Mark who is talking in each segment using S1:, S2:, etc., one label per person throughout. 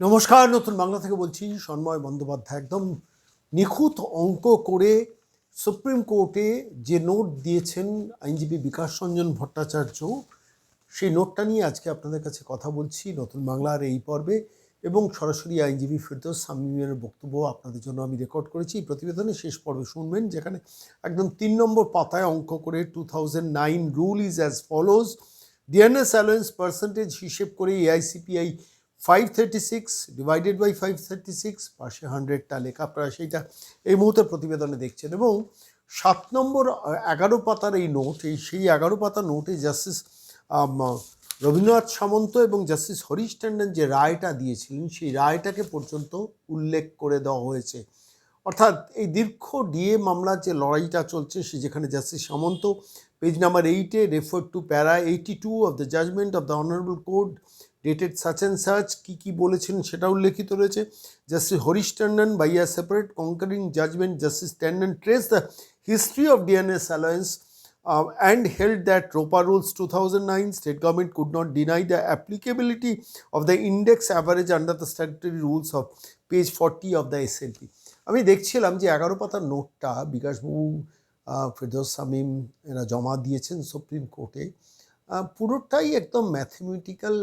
S1: নমস্কার, নতুন বাংলা থেকে বলছি সন্ময় বন্দ্যোপাধ্যায়। একদম নিখুঁত অঙ্ক করে সুপ্রিম কোর্টে যে নোট দিয়েছেন আইনজীবী বিকাশ রঞ্জন ভট্টাচার্য, সেই নোটটা নিয়ে আজকে আপনাদের কাছে কথা বলছি নতুন বাংলার এই পর্বে এবং সরাসরি আইনজীবী ফিরদৌস সামিমের বক্তব্য আপনাদের জন্য আমি রেকর্ড করেছি। এই প্রতিবেদনের শেষ পর্বে শুনবেন, যেখানে একদম তিন নম্বর পাতায় অঙ্ক করে two thousand nine rule is as follows DNS allowance percentage হিসেব করে AICPI five thirty six divided by five thirty six পাশে হান্ড্রেডটা লেখা আপনারা সেইটা, এই মুহূর্তে প্রতিবেদনে দেখছেন এবং সাত নম্বর এগারো পাতার এই নোট এই সেই এগারো পাতার নোটে জাস্টিস রবীন্দ্রনাথ সামন্ত এবং জাস্টিস হরিশ ট্যান্ডন যে রায়টা দিয়েছিলেন, সেই রায়টাকে পর্যন্ত উল্লেখ করে দেওয়া হয়েছে। অর্থাৎ এই দীর্ঘ ডিএ মামলার যে লড়াইটা চলছে, সে যেখানে জাস্টিস সামন্ত পেজ নাম্বার এইটে refer to para eighty two of the judgment of the honourable court dated such and such কী কী বলেছেন সেটা উল্লেখিত রয়েছে justice Harish Tandon by a separate concurring judgment justice Tandon trace the history of DNS allowance uh, and held that ROPA rules 2009 state government could not deny the applicability of the index average under the statutory rules of page 40 of the SLP. আমি দেখছিলাম যে এগারো পাতার নোটটা বিকাশবাবু ফিরদৌস সামিম এরা জমা দিয়েছেন supreme কোর্টে। পুরোটাই একদম ম্যাথমেটিক্যাল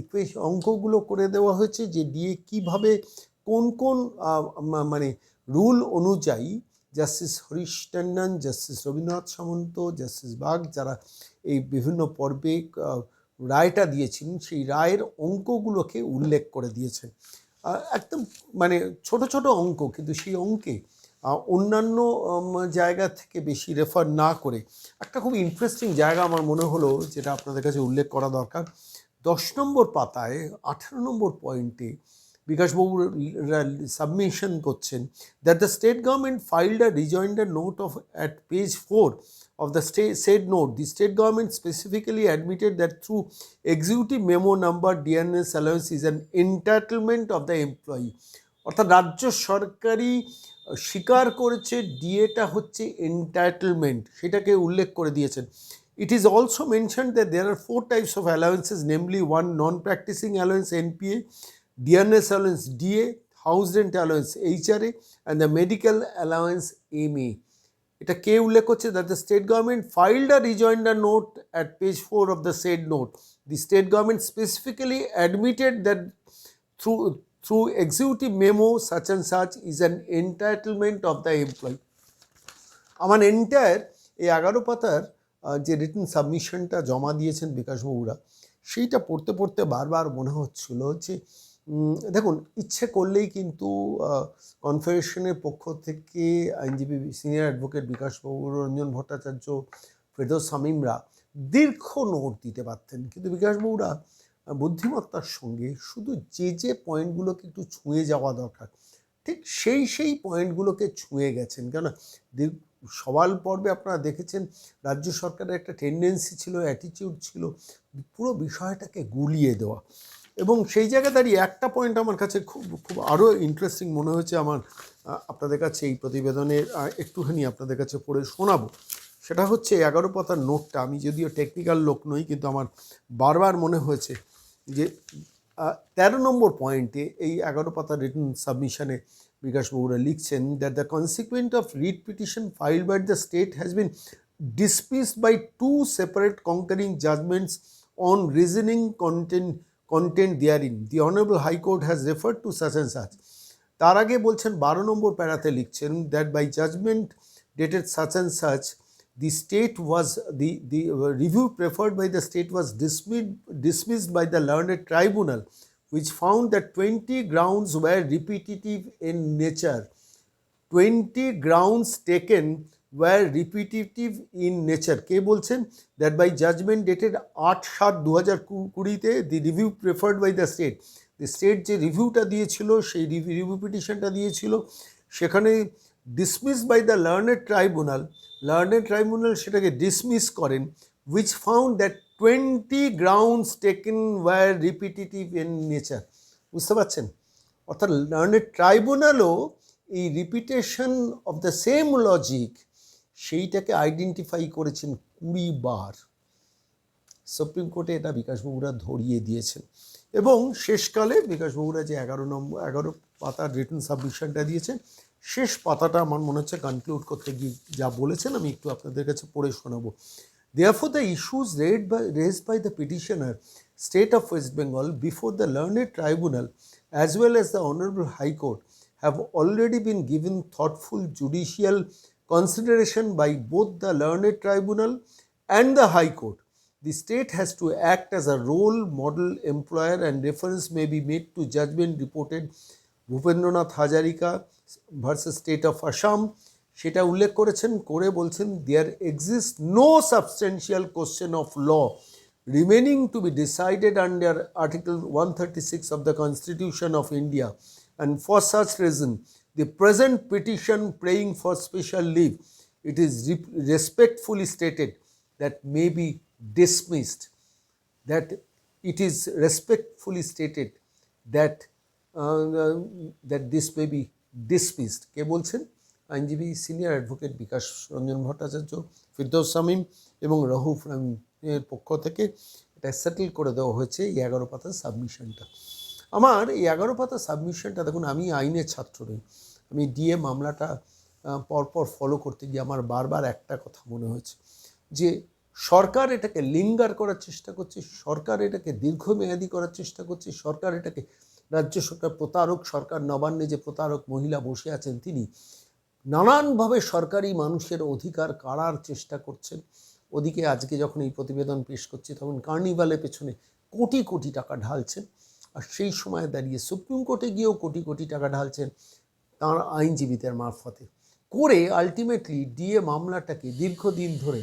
S1: ইকুয়েশন অঙ্কগুলো করে দেওয়া হয়েছে যে দিয়ে কীভাবে কোন কোন মানে রুল অনুযায়ী justice Harish Tandon justice Rabindranath Samanta justice Bag যারা এই বিভিন্ন পর্বে রায়টা দিয়েছিলেন সেই রায়ের অঙ্কগুলোকে উল্লেখ করে দিয়েছেন একদম মানে ছোট ছোট অঙ্ক, কিন্তু সেই অঙ্কে অন্যান্য জায়গা থেকে বেশি রেফার না করে। একটা খুব ইন্টারেস্টিং জায়গা আমার মনে হলো, যেটা আপনাদের কাছে উল্লেখ করা দরকার। দশ নম্বর পাতায়, আঠারো নম্বর পয়েন্টে বিকাশবাবুর সাবমিশন করছেন that the state government file the rejoinder a note of at page four of the stay said note the state government specifically admitted that through executive memo number DNS allowance is an entitlement of the employee অর্থাৎ রাজ্য সরকারি স্বীকার করেছে ডিএটা হচ্ছে entitlement সেটাকে উল্লেখ করে দিয়েছেন। It is also mention that there are four types of allowances namely one non practising allowance NPA DNS allowance DA house rent allowance HRA and the medical allowance MA এটা কে উল্লেখ করছে? That the state government filed a rejoinder note at page four of the said note the state government specifically admitted that through through executive memo such and such is an entitlement of the employee আমার entire এই এগারো পাতার যে return সাবমিশনটা জমা দিয়েছেন বিকাশবাবুরা সেইটা পড়তে পড়তে বারবার মনে হচ্ছিল যে দেখুন ইচ্ছে করলেই কিন্তু কনফেডারেশনের পক্ষ থেকে আইনজীবী সিনিয়র অ্যাডভোকেট বিকাশবাবু রঞ্জন ভট্টাচার্য ফেরদৌস সামিমরা দীর্ঘ নোট দিতে পারতেন। কিন্তু বিকাশবাবুরা আহ, বুদ্ধিমত্তার সঙ্গে শুধু যে যে পয়েন্টগুলোকে একটু ছুঁয়ে যাওয়া দরকার, ঠিক সেই সেই পয়েন্টগুলোকে ছুঁয়ে গেছেন। কেন সওয়াল পর্বে আপনারা দেখেছেন, রাজ্য সরকারের একটা টেন্ডেন্সি ছিল অ্যাটিটিউড ছিল, পুরো বিষয়টাকে গুলিয়ে দেওয়া। এবং সেই জায়গায় দাঁড়িয়ে একটা পয়েন্ট আমার কাছে খুব খুব আরও ইন্টারেস্টিং মনে হয়েছে আমার আপনাদের কাছে এই প্রতিবেদনের একটুখানি আপনাদের কাছে পড়ে শোনাবো। সেটা হচ্ছে এগারো পাতার নোটটা, আমি যদিও টেকনিক্যাল লোক নই, কিন্তু আমার বারবার মনে হয়েছে যে তেরো নম্বর পয়েন্টে এই এগারো পাতা রিটার্ন সাবমিশনে বিকাশবাবুরা লিখছেন that the consequent of writ petition file by the state has been by two separate concurring judgments on reasoning content content therein. The Honorable High Court has referred to such and such. তার আগে বলছেন বারো নম্বর প্যারাতে লিখছেন that by judgment dated and such the state was the the uh, review preferred by the state was dismissed dismissed by the learned tribunal which found that 20 grounds were repetitive in nature 20 grounds taken were repetitive in nature কে বলছেন by judgement dated আট সাত দু হাজার কুড়িতে the review preferred by the state the state যে রিভিউটা দিয়েছিল সেই রিভিউ পিটিশনটা দিয়েছিল সেখানে dismiss by the learned tribunal learned tribunal সেটাকে ডিসমিস করেন which found that twenty grounds taken were repetitive in nature বুঝতে পারছেন? অর্থাৎ লার্নেড ট্রাইব্যুনালও এই repetition of the same logic সেইটাকে আইডেন্টিফাই করেছেন কুড়ি বার। সুপ্রিম কোর্টে এটা বিকাশবাবুরা ধরিয়ে দিয়েছেন। এবং শেষকালে বিকাশবাবুরা যে এগারো নম্বর, এগারো পাতার রিটার্ন সাবমিশনটা দিয়েছেন শেষ পাতাটা আমার মনে হচ্ছে কনক্লুড করতে গিয়ে যা বলেছেন আমি একটু আপনাদের কাছে পড়ে শোনাবো। Therefore the issues raised by raised by the petitioner state of West Bengal before the learned tribunal as well as the honourable high court have already been given thoughtful judicial consideration by both the learned tribunal and the high court the state has to act as a role model employer and reference may be made to judgment reported Bhupendranath Hazarika versus state of Assam সেটা উল্লেখ করেছেন করে বলছেন there exist no substantial question of law remaining to be decided under article one thirty six of the constitution of India and for such reason the present petition praying for special leave, it is re- respectfully stated that may be dismissed, that it is respectfully stated that uh, that this may be dismissed. কে বলছেন? আইনজীবী senior advocate Bikash Ranjan Bhattacharya, Firdous Samim এবং রহুফ এর পক্ষ থেকে এটা settle করে দেওয়া হয়েছে এই এগারো পাতার সাবমিশনটা আমার এই এগারো পাতা সাবমিশনটা দেখুন, আমি আইনের ছাত্র নই। আমি ডিএ মামলাটা পরপর ফলো করতে গিয়ে আমার বারবার একটা কথা মনে হয়েছে যে সরকার এটাকে লিঙ্গার করার চেষ্টা করছে, সরকার এটাকে দীর্ঘমেয়াদী করার চেষ্টা করছে, সরকার এটাকে রাজ্য সরকার প্রতারক, সরকার নবান্নে যে প্রতারক মহিলা বসে আছেন তিনি, নানানভাবে সরকারি মানুষের অধিকার কাড়ার চেষ্টা করছেন। ওদিকে আজকে যখন এই প্রতিবেদন পেশ করছি, তখন কার্নিভালের পেছনে কোটি কোটি টাকা ঢালছেন। আর সেই সময় দাঁড়িয়ে সুপ্রিম কোর্টে গিয়েও কোটি কোটি টাকা ঢালছেন তাঁর আইনজীবীদের মারফতে। করে আলটিমেটলি ডিএ মামলাটাকে দীর্ঘদিন ধরে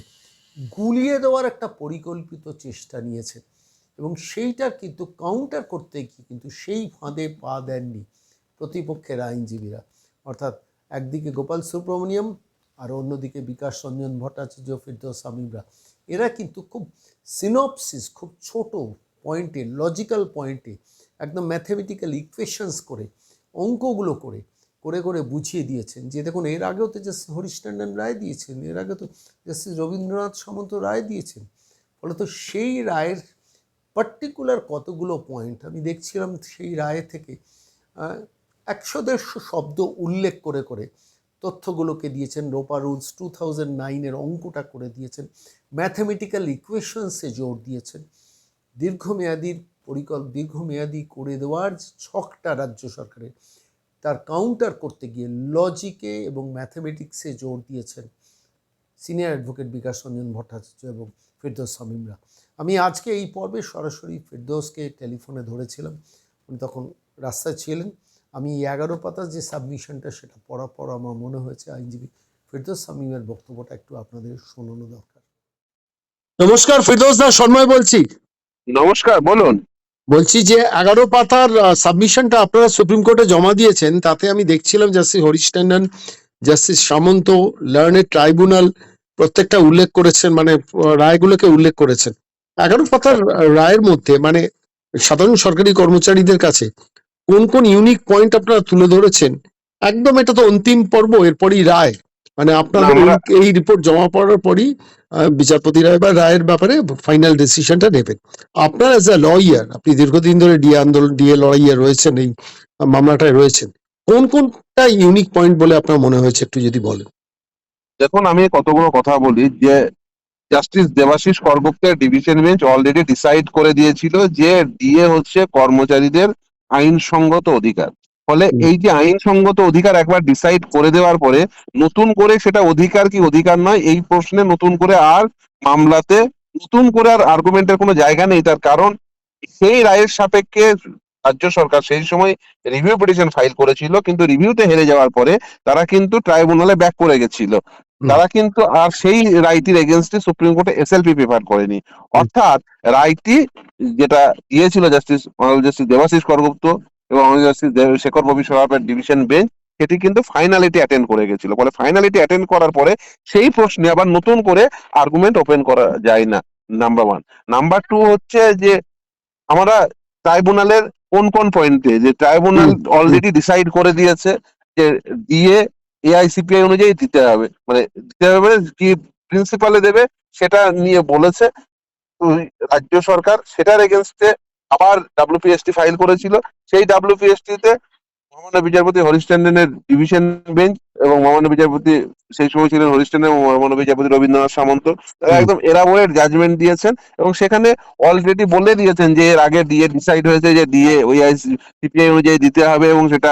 S1: গুলিয়ে দেওয়ার একটা পরিকল্পিত চেষ্টা নিয়েছেন। এবং সেইটার কিন্তু কাউন্টার করতে গিয়ে কিন্তু সেই ফাঁদে পা দেননি প্রতিপক্ষের আইনজীবীরা। অর্থাৎ একদিকে গোপাল সুব্রমণিয়ম, আর অন্যদিকে বিকাশ রঞ্জন ভট্টাচার্য, ফিরদৌস সামিমরা এরা কিন্তু খুব সিনপসিস খুব ছোট পয়েন্টে লজিক্যাল পয়েন্টে একদম ম্যাথমেটিক্যাল ইকুয়েশনস করে, অঙ্কগুলো করে করে করে বুঝিয়ে দিয়েছেন। যে দেখুন, এর আগেও তো জাস্টিস হরিশ রায় দিয়েছেন, এর আগে তো জাস্টিস রবীন্দ্রনাথ সামন্ত রায় দিয়েছেন। ফলে তো সেই রায়ের পার্টিকুলার কতগুলো পয়েন্ট আমি দেখছিলাম সেই রায় থেকে একশো দেড়শো শব্দ উল্লেখ করে করে তথ্যগুলোকে দিয়েছেন রোপা রুলস টু থাউজেন্ড নাইনের অঙ্কটা করে দিয়েছেন ম্যাথামেটিক্যাল ইকুয়েশনসে জোর দিয়েছেন দীর্ঘমেয়াদীর পরিকল্প দীর্ঘমেয়াদী করে দেওয়ার ছকটা রাজ্য সরকারের, তার কাউন্টার করতে গিয়ে লজিকে এবং ম্যাথামেটিক্সে জোর দিয়েছেন সিনিয়র অ্যাডভোকেট বিকাশ রঞ্জন ভট্টাচার্য এবং ফিরদৌস সামিমরা আমি আজকে এই পর্বে সরাসরি ফিরদৌসকে টেলিফোনে ধরেছিলাম। উনি তখন রাস্তায় ছিলেন। আমি এই এগারো পাতার যে সাবমিশনটা সেটা পড়ার পর আমার মনে হয়েছে আইনজীবী ফিরদৌস সামিমের বক্তব্যটা একটু আপনাদের শোনানো দরকার। নমস্কার ফিরদৌস দা সন্ময় বলছি।
S2: নমস্কার বলুন।
S1: বলছি যে এগারো পাতার সাবমিশনটা আপনারা সুপ্রিম কোর্টে জমা দিয়েছেন তাতে আমি দেখছিলাম justice Harish Tandon justice Samanta লার্নের tribunal প্রত্যেকটা উল্লেখ করেছেন মানে রায়গুলোকে উল্লেখ করেছেন। এগারো পাতার রায়ের মধ্যে মানে সাধারণ সরকারি কর্মচারীদের কাছে কোন কোন ইউনিক পয়েন্ট আপনারা তুলে ধরেছেন? একদম এটা তো অন্তিম পর্ব এরপরই রায়। মানে আপনাদের এই- রিপোর্ট জমা পড়ার পরই বিচারপতি রায় বা রায়ের ব্যাপারে ফাইনাল ডিসিশনটা নেবেন। আপনার অ্যাজ আ লয়ার আপনি দীর্ঘদিন ধরে ডিএ আন্দোলন ডিএ লড়াইয়ে রয়েছেন এই মামলাটায় রয়েছেন কোন কোনটা ইউনিক পয়েন্ট বলে আপনার মনে হয়েছে একটু যদি বলেন?
S2: দেখুন আমি কতগুলো কথা বলি যে জাস্টিস দেবাশিস করগুপ্তের ডিভিশন বেঞ্চ অলরেডি ডিসাইড করে দিয়েছিল যে ডিএ হচ্ছে কর্মচারীদের আইনসঙ্গত অধিকার ফলে এই যে আইনসঙ্গত অধিকার একবার ডিসাইড করে দেওয়ার পরে নতুন করে সেটা অধিকার কি অধিকার নয় এই প্রশ্নে নতুন করে আর মামলাতে নতুন করে আর আর্গুমেন্টের কোনো জায়গা নেই তার কারণ সেই রায়ের সাপেক্ষে রাজ্য সরকার সেই সময় রিভিউ পিটিশন ফাইল করেছিল কিন্তু রিভিউতে হেরে যাওয়ার পরে তারা কিন্তু ট্রাইব্যুনালে ব্যাক করে গেছিল। তারা কিন্তু আর সেই রাইটির এগেনস্টে সুপ্রিম কোর্টে এসএলপি প্রেফার করেনি। অর্থাৎ রাইটি যেটা দিয়েছিল জাস্টিস জাস্টিস দেবাশিস করগুপ্ত এবং জাস্টিস শেখর ববি সরাফের ডিভিশন বেঞ্চ সেটি কিন্তু ফাইনালিটি অ্যাটেন্ড করে গেছিল। ফলে ফাইনালিটি অ্যাটেন্ড করার পরে সেই প্রশ্নে আবার নতুন করে আর্গুমেন্ট ওপেন করা যায় না নাম্বার ওয়ান নাম্বার টু হচ্ছে যে আমরা ট্রাইব্যুনালের কোন কোন পয়েন্টে যে ট্রাইব্যুনাল অলরেডি ডিসাইড করে দিয়েছে যে দিয়ে এআইসিপিআই অনুযায়ী দিতে হবে। মানে দিতে হবে মানে কি প্রিন্সিপালে দেবে সেটা নিয়ে বলেছে রাজ্য সরকার। সেটার এগেনস্টে আবার ডাব্লিউপিএসটি ফাইল করেছিল। সেই ডাব্লিউপিএসটি তে মহামান্য বিচারপতি হরিশ ট্যান্ডনের ডিভিশন বেঞ্চ এবং মহামান্য বিচারপতি সেই সময় ছিলেন হরিশ ট্যান্ডন এবং মহামান্য বিচারপতি রবীন্দ্রনাথ সামন্ত। তারা। একদম এরাবোরেট জাজমেন্ট দিয়েছেন এবং সেখানে অলরেডি বলে দিয়েছেন যে এর আগে ডিএ ডিসাইড হয়েছে যে ডিএ ওই সিপিআই অনুযায়ী দিতে হবে এবং সেটা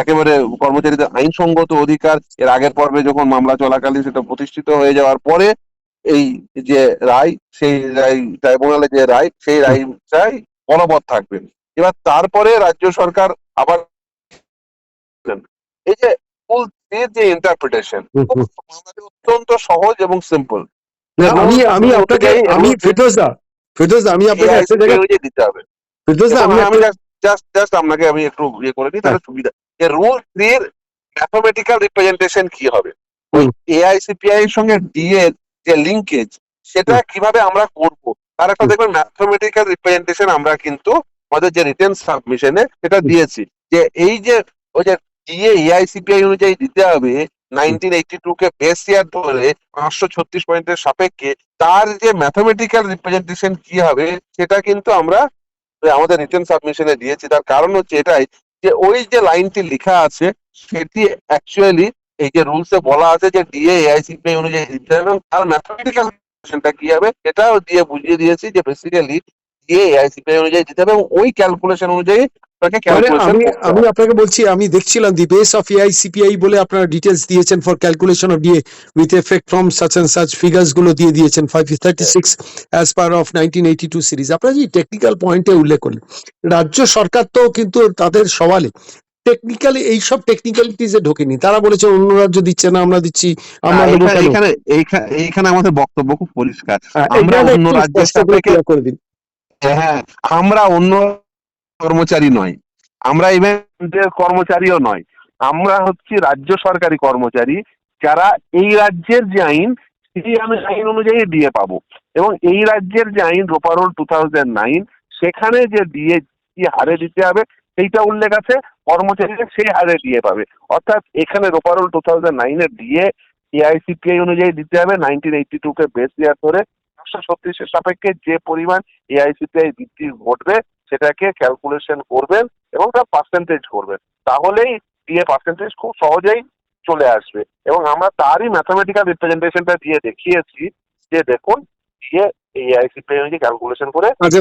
S2: একেবারে কর্মচারীদের আইনসঙ্গত অধিকার এর আগের পর্বে যখন মামলা চলাকালীন সেটা প্রতিষ্ঠিত হয়ে যাওয়ার পরে এই যে রায় সেই রায় ট্রাইব্যুনালে যে রায় সেই রায়টাই বলবৎ থাকবে। এবার তারপরে রাজ্য সরকার আবার এই যে ফুল যে ইন্টারপ্রিটেশন। অত্যন্ত সহজ এবং সিম্পল
S1: আমি আমি আপনাকে আমি ফিরদোস দা ফিরদোস আমি আপনাকে একটা জায়গায়
S2: দিতে হবে।
S1: ফিরদোস দা আমি
S2: জাস্ট জাস্ট আপনাকে আমি একটু ইয়ে করে দিই তাহলে সুবিধা। যে রুল থ্রির ম্যাথমেটিক্যাল রিপ্রেজেন্টেশন কি হবে? ওই এআইসিপিআই এর সঙ্গে ডি এর যে লিঙ্কেজ সেটা কীভাবে আমরা করব? তার একটা দেখবেন ম্যাথমেটিক্যাল রিপ্রেজেন্টেশন আমরা কিন্তু আমাদের যে রিটেন সাবমিশনে সেটা দিয়েছি। যে এই যে ওই যে ডিএ এআইসিপিআই অনুযায়ী দিতে হবে নাইনটিন এইটি টু কে বেস ইয়ার ধরে পাঁচশো ছত্রিশ পয়েন্টের সাপেক্ষে তার যে ম্যাথমেটিক্যাল রিপ্রেজেন্টেশন কি হবে সেটা কিন্তু আমরা আমাদের রিটার্ন সাবমিশনে দিয়েছি, তার কারণ হচ্ছে এটাই যে ওই যে লাইনটি লেখা আছে, সেটি অ্যাকচুয়ালি এই যে রুলস এ বলা আছে যে ডিএ এআইসিপি অনুযায়ী দিতে হবে এবং তার ম্যাথমেটিক্যাল ক্যালকুলেশনটা কি হবে, সেটাও দিয়ে বুঝিয়ে দিয়েছি যে বেসিক্যালি ডিএ এআইসিপি অনুযায়ী দিতে হবে এবং ওই ক্যালকুলেশন অনুযায়ী
S1: আমি আমি আপনাকে বলছি আমি দেখছিলাম the base of AI CPI বলে আপনারা ডিটেলস দিয়েছেন for calculation of DA with effect from such and such ফিগার্সগুলো দিয়ে দিয়েছেন five thirty six as per of nineteen eighty two series আপনারা যে টেকনিক্যাল পয়েন্টে উল্লেখ করলেন রাজ্য সরকার তো কিন্তু তাদের সওয়ালে। টেকনিক্যালি এইসব টেকনিক্যালিটিসে ঢোকেনি। তারা বলেছে অন্য রাজ্য দিচ্ছে না আমরা দিচ্ছি আমরা
S2: এইখানে এইখানে আমাদের বক্তব্য খুব পরিষ্কার।
S1: হ্যাঁ,
S2: আমরা অন্য রাজ্যের সাপেক্ষে
S1: করে দিন।
S2: হ্যাঁ আমরা অন্য কর্মচারী নয়। আমরা ইভেন্টের কর্মচারীও নয়। আমরা হচ্ছি রাজ্য সরকারি কর্মচারী যারা এই রাজ্যের যে আইন, সেই আমি- আইন অনুযায়ী দিয়ে পাবো। এবং এই রাজ্যের যে আইন রোপারোল টু থাউজেন্ড নাইন সেখানে যে দিয়ে কি হারে দিতে হবে, সেইটা উল্লেখ আছে। কর্মচারীরা সেই হারে দিয়ে পাবে। অর্থাৎ এখানে রোপারোল টু থাউজেন্ড নাইনের দিয়ে এআইসিপিআই অনুযায়ী দিতে হবে। নাইনটিন এইটি টু কে বেস ইয়ার ধরে একশো ছত্রিশের সাপেক্ষে যে পরিমাণ এআইসিপিআই বৃদ্ধি ঘটবে সেটাকে ক্যালকুলেশন করবেন এবং তার পার্সেন্টেজ করবেন। তাহলেই ডিএ পার্সেন্টেজ খুব সহজেই চলে আসবে। এবং আমরা তারই ম্যাথামেটিক্যাল রিপ্রেজেন্টেশনটা দিয়ে দেখিয়েছি যে দেখুন অনুযায়ী ক্যালকুলেশন করে
S1: আচ্ছা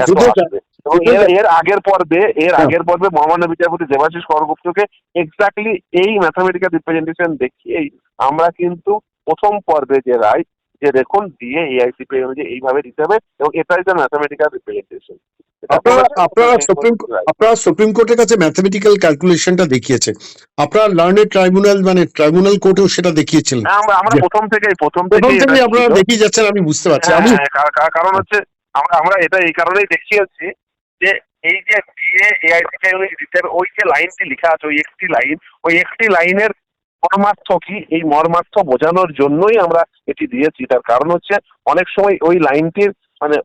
S2: এবং এর এর আগের পর্বে এর
S1: হ্যাঁ।
S2: আগের পর্বে মহামান্য বিচারপতি দেবাশিস করগুপ্তকে এক্স্যাক্টলি এই ম্যাথামেটিক্যাল রিপ্রেজেন্টেশন দেখিয়েই আমরা কিন্তু প্রথম পর্বে যে রায় যে দেখুন দিয়ে এআইসিপি অনুযায়ী এইভাবে দিতে হবে এবং এটাই তার ম্যাথামেটিক্যাল রিপ্রেজেন্টেশন
S1: আপনারা আপনারা সুপ্রিম আপনারা সুপ্রিম কোর্টের কাছে ম্যাথমেটিক্যাল ক্যালকুলেশনটা দেখিয়েছে। আপনারা লার্নেড ট্রাইব্যুনাল মানে ট্রাইব্যুনাল কোর্টেও সেটা দেখিয়েছিলেন।
S2: আমরা প্রথম থেকেই প্রথম
S1: থেকে আপনারা দেখিয়ে যাচ্ছেন আমি বুঝতে পারছি।
S2: হ্যাঁ,
S1: আমি
S2: হ্যাঁ, কার- কার- কারণ হচ্ছে আমরা আমরা এটা এই কারণেই দেখিয়েছি যে এই যে ডিএ এআইসিপি দিতে হবে ওই যে লাইনটি লেখা আছে ওই একটি লাইন ওই একটি লাইনের মর্মার্থ কি? এই মর্মার্থ বোঝানোর জন্যই আমরা এটি দিয়েছি। তার কারণ হচ্ছে অনেক সময় ওই লাইনটির মানে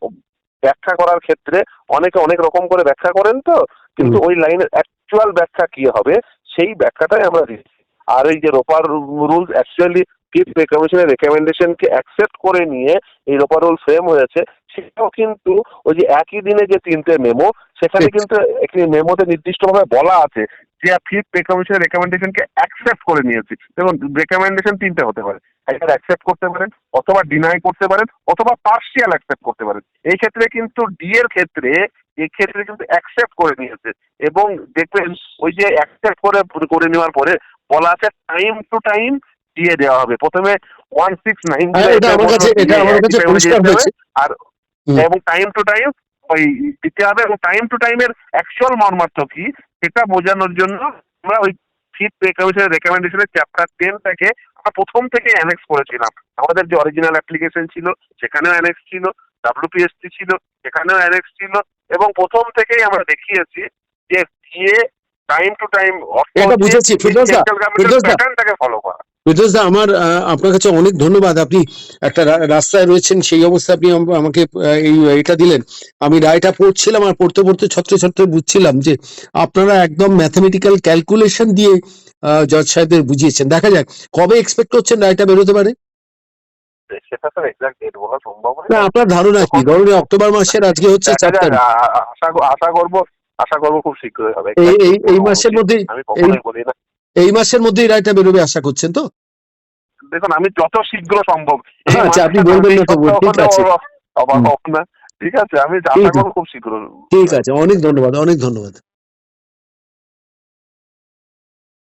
S2: ব্যাখ্যা করার ক্ষেত্রে অনেকে অনেক রকম করে ব্যাখ্যা করেন তো কিন্তু ওই লাইনের অ্যাকচুয়াল ব্যাখ্যা কি হবে সেই ব্যাখ্যাটাই আমরা দিচ্ছি। আর এই যে ROPA rules actually fifth pay কমিশনের রেকমেন্ডেশনকে অ্যাকসেপ্ট করে নিয়ে এই রোপার রুল ফ্রেম হয়েছে সেটাও কিন্তু ওই যে একই দিনে যে তিনটে মেমো সেখানে কিন্তু একটি মেমোতে নির্দিষ্টভাবে বলা আছে যে ফিফথ পে কমিশনের রেকমেন্ডেশনকে অ্যাকসেপ্ট করে নিয়েছি। দেখুন রেকমেন্ডেশন তিনটে হতে পারে। একবার অ্যাকসেপ্ট করতে পারেন অথবা ডিনাই করতে পারেন অথবা পার্সিয়াল অ্যাকসেপ্ট করতে পারেন। এই ক্ষেত্রে কিন্তু ডি এর ক্ষেত্রে এই ক্ষেত্রে কিন্তু অ্যাকসেপ্ট করে নিয়েছে। এবং দেখবেন ওই যে অ্যাকসেপ্ট করে করে নেওয়ার পরে বলা আছে টাইম টু টাইম দিয়ে দেওয়া হবে। প্রথমে ওয়ান সিক্স নাইন আর এবং টাইম টু টাইম ওই দিতে হবে এবং টাইম টু টাইমের অ্যাকচুয়াল মর্মার্থ কি? সেটা বোঝানোর জন্য আমরা ওই ফিফ পে রেকমেন্ডেশনের চ্যাপ্টার টেনটাকে আমরা প্রথম থেকে অ্যানেক্স করেছিলাম। আমাদের যে অরিজিনাল অ্যাপ্লিকেশন ছিল, সেখানেও অ্যানেক্স ছিল ডাব্লিউপিএসটি ছিল, সেখানেও অ্যানেক্স ছিল এবং প্রথম থেকেই আমরা দেখিয়েছি যে দিয়ে টাইম টু টাইম
S1: এটা বুঝেছি, ফিরদৌস দা, ফিরদৌস দা।
S2: প্যাটার্নটাকে ফলো করা।
S1: ফিরোজ দা আমার আপনার কাছে অনেক ধন্যবাদ। আপনি একটা রাস্তায় রয়েছেন সেই অবস্থায় আপনি আমাকে এই এটা দিলেন। আমি রায়টা পড়ছিলাম আর পড়তে পড়তে ছত্রে ছত্রে বুঝছিলাম যে আপনারা একদম ম্যাথমেটিক্যাল ক্যালকুলেশন দিয়ে জজ সাহেবদের বুঝিয়েছেন। দেখা যাক কবে এক্সপেক্ট করছেন রায়টা বেরোতে পারে?
S2: সেটা স্যার এক্সাক্ট ডেট বলা সম্ভব
S1: না আপনার ধারণা কি? ধরুন অক্টোবর মাসের আজকে হচ্ছে
S2: আশা করব আশা করব খুব শীঘ্রই হবে।
S1: এই এই এই মাসের
S2: মধ্যে
S1: মধ্যেই
S2: আমি কখনোই বলি না।
S1: এই মাসের মধ্যেই রায়টা বেরোবে আশা করছেন তো?
S2: দেখুন আমি যত শীঘ্র সম্ভব
S1: আচ্ছা, আপনি বলবেন না তো ঠিক আছে।
S2: ঠিক আছে আমি আশা করব খুব শীঘ্র
S1: ঠিক আছে অনেক ধন্যবাদ অনেক ধন্যবাদ।